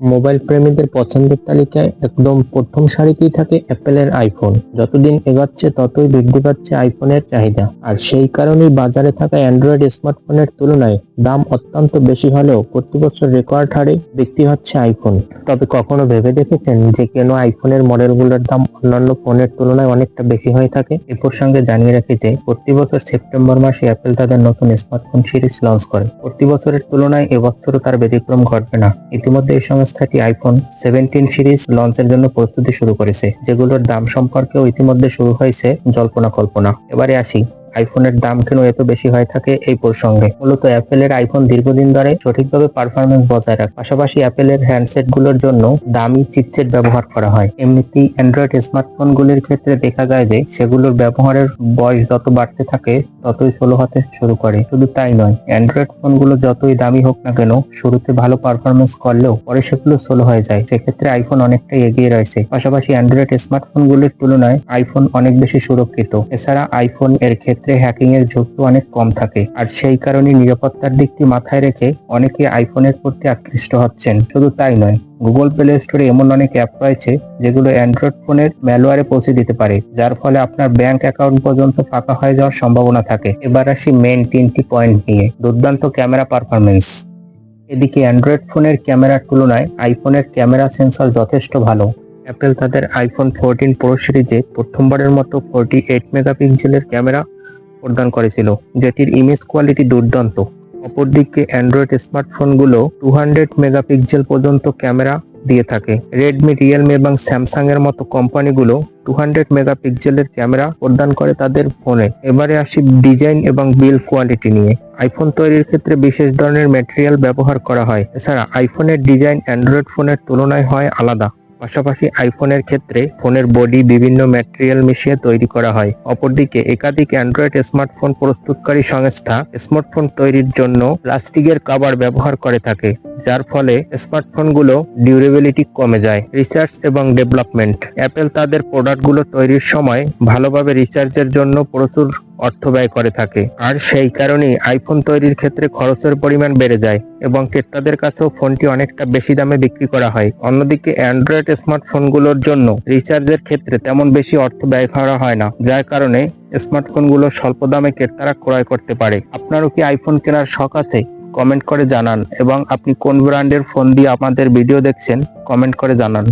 Mobile প্রেমীদের পছন্দের তালিকায় একদম প্রথম সারিতেই থাকে অ্যাপেলের আইফোন। যতদিন এগোচ্ছে, ততই বৃদ্ধি পাচ্ছে আইফোনের চাহিদা। আর সেই কারণেই বাজারে থাকা অ্যান্ড্রয়েড স্মার্টফোনের তুলনায় দাম অত্যন্ত বেশি হলেও প্রতি বছর রেকর্ড হারে বিক্রি হচ্ছে আইফোন। তবে কখনো ভেবে দেখেছেন যে কেন আইফোনের মডেলগুলোর দাম অন্যান্য ফোনের তুলনায় অনেকটা বেশি হয়ে থাকে? এ প্রসঙ্গে জানিয়ে রাখি যে, প্রতি বছর সেপ্টেম্বর মাসে অ্যাপেল তাদের নতুন স্মার্টফোন সিরিজ লঞ্চ করে। প্রতি বছরের তুলনায় এবছরও তার ব্যতিক্রম ঘটবে না। ইতিমধ্যে এই সংস্থাটি আইফোন সেভেন্টিন সিরিজ লঞ্চের জন্য প্রস্তুতি শুরু করেছে, যেগুলোর দাম সম্পর্কেও ইতিমধ্যে শুরু হয়েছে জল্পনা কল্পনা এবারে আসি। আইফোনের দাম কেন এত বেশি হয়ে থাকে এই প্রসঙ্গে? মূলত অ্যাপেলের আইফোন দীর্ঘদিন ধরে সঠিকভাবে পারফরমেন্স বজায় রাখে। পাশাপাশি অ্যাপেলের হ্যান্ডসেটগুলোর জন্য দামি চিপসেট ব্যবহার করা হয়। এমনিতেই অ্যান্ড্রয়েড স্মার্টফোন গুলির ক্ষেত্রে দেখা যায় যে, সেগুলোর ব্যবহারের বয়স যত বাড়তে থাকে, ততই স্লো হতে শুরু করে। শুধু তাই নয় অ্যান্ড্রয়েড ফোনগুলো যতই দামি হোক না কেন, শুরুতে ভালো পারফরমেন্স করলেও পরে সেগুলো স্লো হয়ে যায়। সেক্ষেত্রে আইফোন অনেকটাই এগিয়ে রয়েছে। পাশাপাশি অ্যান্ড্রয়েড স্মার্টফোন গুলির তুলনায় আইফোন অনেক বেশি সুরক্ষিত। এছাড়া আইফোন এর ক্ষেত্রে হ্যাকিং এর ঝুঁকি অনেক কম থাকে। আর সেই কারণে নিরাপত্তার দিকটি মাথায় রেখে অনেকে আইফোনের প্রতি আকৃষ্ট হচ্ছেন। শুধু তাই নয় গুগল প্লে স্টোরে এমন অনেক অ্যাপ রয়েছে যেগুলো অ্যান্ড্রয়েড ফোনের ম্যালওয়ারে পৌঁছে দিতে পারে, যার ফলে আপনার ব্যাংক অ্যাকাউন্ট পর্যন্ত ফাঁকা হয়ে যাওয়ার সম্ভাবনা থাকে। এবার আসি মেন তিনটি পয়েন্ট নিয়ে, দুর্দান্ত ক্যামেরা পারফরমেন্স এদিকে অ্যান্ড্রয়েড ফোনের ক্যামেরার তুলনায় আইফোনের ক্যামেরা সেন্সর যথেষ্ট ভালো। অ্যাপেল তাদের আইফোন ফোরটিন প্রো সিরিজে প্রথমবারের মতো ফোরটি এইট মেগাপিক্সেলের ক্যামেরা প্রদান করেছিল, যেটির ইমেজ কোয়ালিটি দুর্দান্ত। অপরদিকে অ্যান্ড্রয়েড স্মার্টফোনগুলো টু হান্ড্রেড মেগাপিক্সেল পর্যন্ত ক্যামেরা দিয়ে থাকে। রেডমি রিয়েলমি এবং স্যামসাং এর মতো কোম্পানিগুলো টু হান্ড্রেড মেগাপিক্সেলের ক্যামেরা প্রদান করে তাদের ফোনে এবারে আসি ডিজাইন এবং বিল কোয়ালিটি নিয়ে। আইফোন তৈরির ক্ষেত্রে বিশেষ ধরনের ম্যাটেরিয়াল ব্যবহার করা হয়। এছাড়া আইফোনের ডিজাইন অ্যান্ড্রয়েড ফোনের তুলনায় হয় আলাদা। পাশাপাশি আইফোনের ক্ষেত্রে ফোনের বডি বিভিন্ন ম্যাটেরিয়াল মিশিয়ে তৈরি করা হয়। অপরদিকে একাধিক অ্যান্ড্রয়েড স্মার্টফোন প্রস্তুতকারী সংস্থা স্মার্টফোন তৈরির জন্য প্লাস্টিকের কাভার ব্যবহার করে থাকে, যার ফলে স্মার্টফোনগুলো ডিউরেবিলিটি কমে যায়। রিসার্চ এবং ডেভেলপমেন্ট। অ্যাপেল তাদের প্রোডাক্টগুলো তৈরির সময় ভালোভাবে রিসার্চের জন্য প্রচুর অর্থ ব্যয় করে থাকে। আর সেই কারণেই আইফোন তৈরির ক্ষেত্রে খরচের পরিমাণ বেড়ে যায় এবং ক্রেতাদের কাছেও ফোনটি অনেকটা বেশি দামে বিক্রি করা হয়। অন্যদিকে অ্যান্ড্রয়েড স্মার্টফোনগুলোর জন্য রিচার্জের ক্ষেত্রে তেমন বেশি অর্থ ব্যয় করা হয় না, যার কারণে স্মার্টফোনগুলো স্বল্প দামে ক্রেতারা ক্রয় করতে পারে। আপনারও কি আইফোন কেনার শখ আছে? কমেন্ট করে জানান এবং আপনি কোন ব্র্যান্ডের ফোন দিয়ে আমাদের ভিডিও দেখছেন কমেন্ট করে জানান।